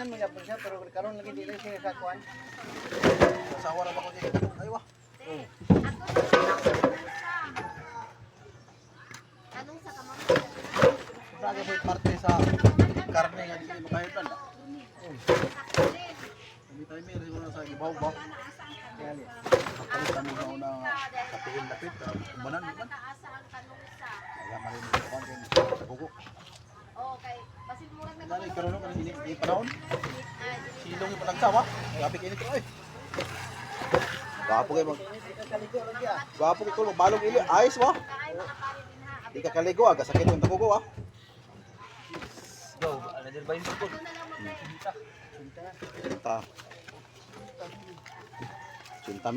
Ganahan mo yapon siya pero karon lagi dili siya sa kuan. Asawa ra ba ko dito? Ay wa. Anong sa kamang Braga mo parte sa karne nga dili makahitan. Kami tayo may rin sa ibaw ba? Gali. Kapalit kami sa una kapihin lapit. Kumanan ang kanungsa. Kaya marin mo kuan din sa bugo. Okay. Dali karon kan ini di panahon. Ay, Silong yung panagsawa. Grabe kayo nito ay. Gwapo kayo mag ah. Gwapo kayo kulong balong ili. Ayos wa. kaay mga pare din ha. Di ka kaligo aga sakit yung tagugo ah. Go, ano din ba yung tukod? Ito na lang mag Cinta.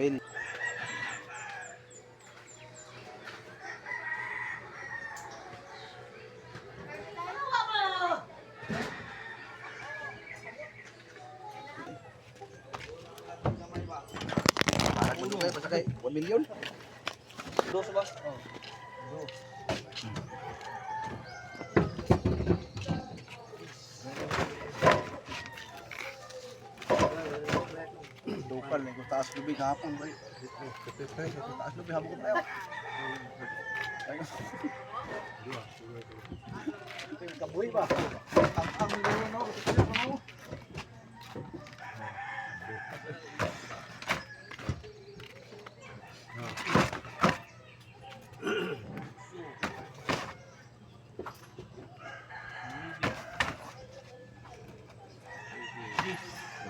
Pasakay, pasakay. 1 million? Dos ba? Oh. Dos. Dukal, may taas lubi kahapon ba? Taas lubi, habang ko tayo. Kabuhi ba? Ang ang lulo na ako.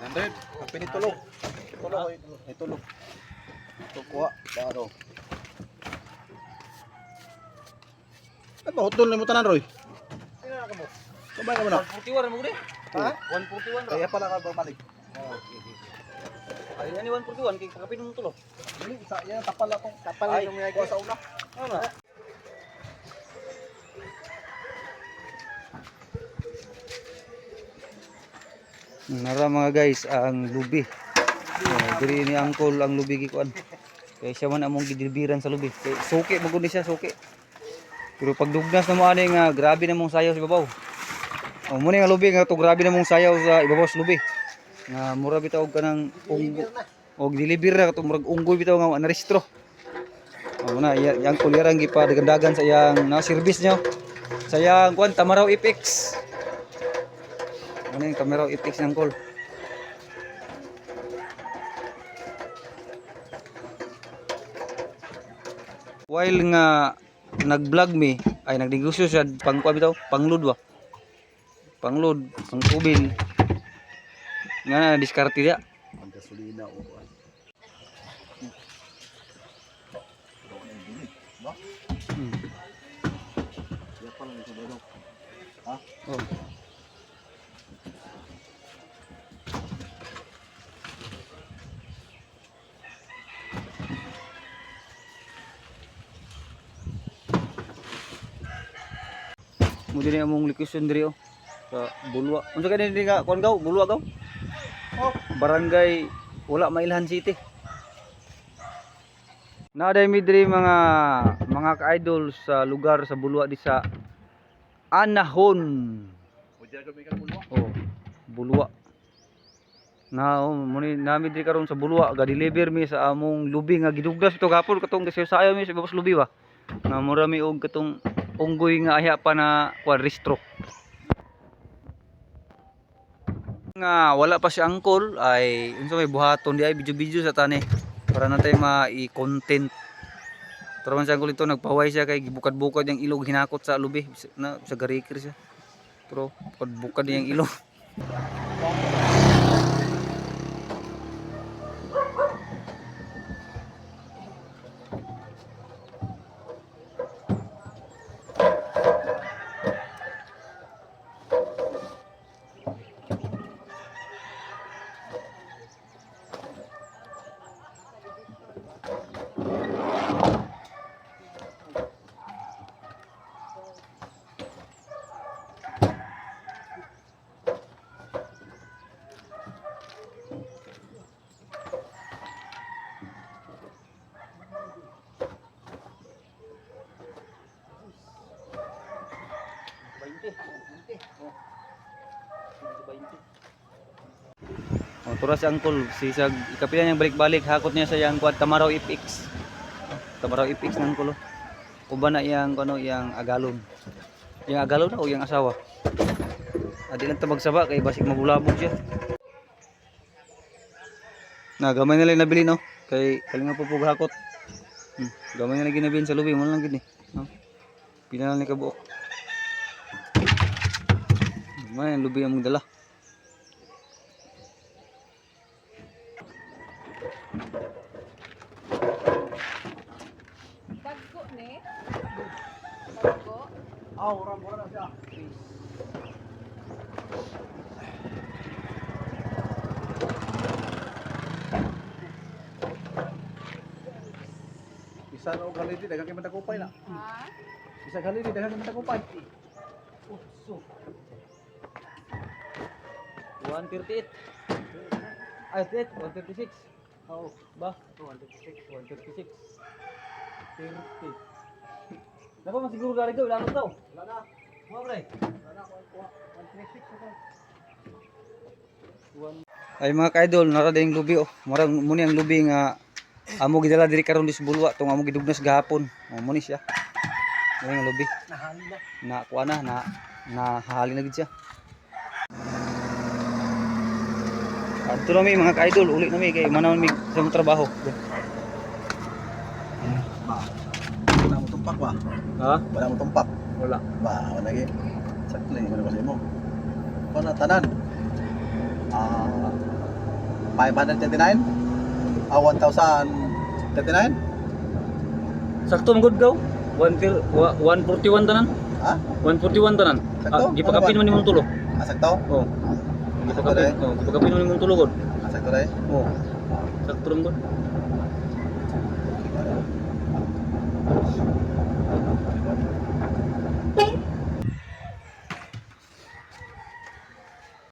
100. Ang pinitulog. Tulog. Itulog. Ito kuha. Daro. Ay, mahutol ano na mo tanan, Roy. Sino na ka mo? Kumbahin ka mo na. 141 mo gre. Ha? 141 Kaya pala ka bumalik. Oh, kaya ni 141, kaya kakapin mo tulog. Hindi, isa yan. Tapal akong. Tapal akong nga. Kuha sa una. Ano na? Nara mga guys ang lubi. Uh, diri ni angkol ang lubi gikuan. Kay siya man among gidilibiran sa lubi. Kay suki maguni siya suki. Pero pag dugnas na mo ani nga grabe na mong sayaw sa ibabaw. O mo nga lubi nga to grabe na mong sayaw sa ibabaw sa lubi. Nga mura bitaw ka ng unggo. Og deliver na katong murag unggoy bitaw nga narestro. O na yang kulirang gipadagdagan sa iyang na service niyo. Sa iyang kuan Tamaraw Apex. Ano yung camera ipix ng call? While nga nag-vlog me, ay nagnegosyo siya pang kuha bitaw, pangload ba? Pangload, pang kubil. Nga na diskarte dia. Ang gasolina o. Ba? Hmm. Yung sabado. Ha? Oh. Mo dinhi among location diri oh. Sa Bulwa. Unsa kay dinhi nga kuan gaw? Bulwa gaw? Oh. Barangay wala Mailhan City. Naaday mi diri mga mga ka-idol sa lugar sa Bulwa di sa Anahon. Ka. Oh, Bulwa. Na oh, muni nami diri karon sa Bulwa ga deliver mi sa among lubi nga gidugdas ito gapon katong kasi sayo mi sa babas lubi ba. Na mura mi og katong unggoy nga aya pa na kuan restro. Nga wala pa si angkol ay unsa may buhaton di ay video-video sa tani para natay ma-content. Pero man siya angkol ito nagpaway siya kay gibukad-bukad yung ilog hinakot sa lubi na sa garikir siya. Pero bukad-bukad yung ilog. O, tura si Angkol, si sa ikapilan niyang balik-balik, hakot niya sa yang kuat Tamaraw FX. Tamaraw FX ng Angkol. oh. Kuba na iyang ano iyang agalon. Yang agalon na o yang asawa. Adi lang tabag saba kay basig mabulabog siya. Na gamay na lang nabili no. Kay kalinga po pug hakot. Hmm, gamay na lang ginabilin sa lubi mo lang gini. No. Pila lang ni kabuok. Ang lubi ang dala. Ah, orang orang siya. Bisa na og halidi daghang kay matakupay na. Ha? Bisa halidi daghang kay matakupay. 138. Ay, 136. Oo, ba? 136, 136. 30. Dapat mas siguro gari ka, wala mo daw. Wala na. Mga pre. Wala na ko ko. 136 ako. Ay mga ka-idol, nara ding lubi oh. Murag muni ang lubi nga amo gidala diri karon dis bulwa tong amo gidugnas gahapon. Oh, muni siya. Muni ang lubi. Nahali na. Na kuha na na nahali na gid siya. Adto na mi mga ka-idol, uli na mi kay manaw mi sa trabaho. Ba. Wala mo tumpak ba? Ha? Wala mo tumpak. Wala. Ba, wala gi. Sakto lang mo mo. Kuno tanan. Ah 539? Ah 1039? Sakto ang good gaw. 141 tanan. Ha? 141 tanan. Sakto? Ah, gipakapin man nimong tulo. Ah, sakto? Oh. Gipakapin. Oh, gipakapin man nimong tulo gud. Ah, sakto rin. Oh. Sakto rin gud. Thank you.